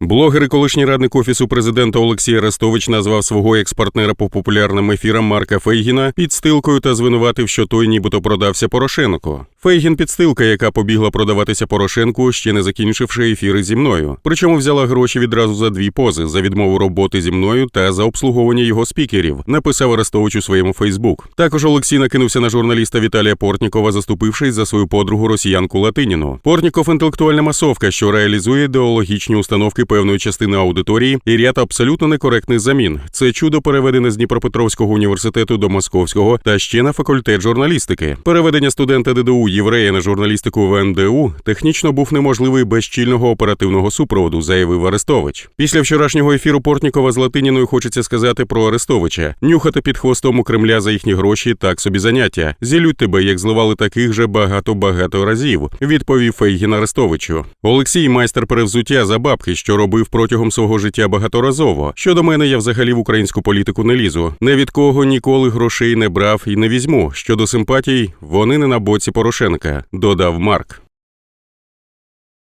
Блогер і колишній радник офісу президента Олексій Арестович назвав свого екс-партнера по популярним ефірам Марка Фейгіна підстилкою та звинуватив, що той нібито продався Порошенко. Фейгін підстилка, яка побігла продаватися Порошенку, ще не закінчивши ефіри зі мною. Причому взяла гроші відразу за дві пози за відмову роботи зі мною та за обслуговування його спікерів. Написав Арестович у своєму Фейсбук. Також Олексій накинувся на журналіста Віталія Портнікова, заступившись за свою подругу росіянку Латиніну. Портніков інтелектуальна масовка, що реалізує ідеологічні установки певної частини аудиторії і ряд абсолютно некоректних замін. Це чудо переведене з Дніпропетровського університету до Московського та ще на факультет журналістики. Переведення студента ДДУ єврея на журналістику в НДУ технічно був неможливий без щільного оперативного супроводу, заявив Арестович. Після вчорашнього ефіру Портнікова з Латиніною хочеться сказати про Арестовича: нюхати під хвостом у Кремля за їхні гроші так собі заняття. Зілють тебе, як зливали таких же багато-багато разів. Відповів Фейгін Арестовичу. Олексій майстер перевзуття за бабки, робив протягом свого життя багаторазово. Щодо мене, я взагалі в українську політику не лізу. Не від кого ніколи грошей не брав і не візьму. Щодо симпатій, вони не на боці Порошенка, додав Марк.